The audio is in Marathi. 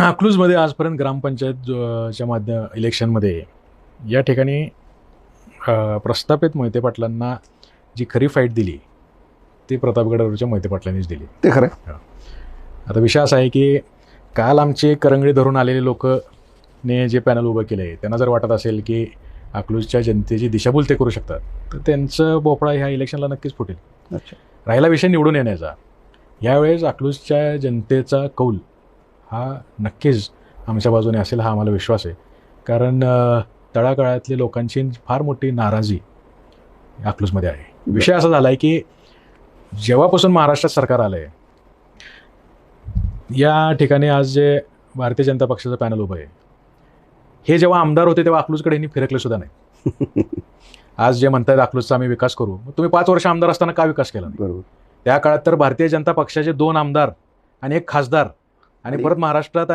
अकलूजमध्ये आजपर्यंत ग्रामपंचायत जो- च्या माध्यम इलेक्शनमध्ये या ठिकाणी प्रस्थापित मोहिते पाटलांना जी खरी फाईट दिली ती प्रतापगडावरच्या मोहिते पाटलांनीच दिली. ते खरं. आता विषय असा आहे की काल आमचे करंगडी धरून आलेले लोक ने जे पॅनल उभं केलं आहे त्यांना जर वाटत असेल की अकलूजच्या जनतेची दिशाभूल ते करू शकतात तर त्यांचं भोपळा ह्या इलेक्शनला नक्कीच फुटेल. राहिला विषय निवडून येण्याचा. यावेळेस अकलूजच्या जनतेचा कौल हा नक्कीच आमच्या बाजूने असेल हा आम्हाला विश्वास आहे. कारण अ, तळागाळातली लोकांची फार मोठी नाराजी अकलूजमध्ये आहे. विषय असा झाला आहे की जेव्हापासून महाराष्ट्रात सरकार आलं आहे या ठिकाणी आज जे भारतीय जनता पक्षाचं पॅनल उभं आहे हे जेव्हा आमदार होते तेव्हा अकलूजकडे यांनी फिरकले सुद्धा नाही. आज जे म्हणतात अकलूजचा आम्ही विकास करू मग तुम्ही पाच वर्ष आमदार असताना का विकास केला? बरोबर. त्या काळात तर भारतीय जनता पक्षाचे दोन आमदार आणि एक खासदार आणि- परत महाराष्ट्रात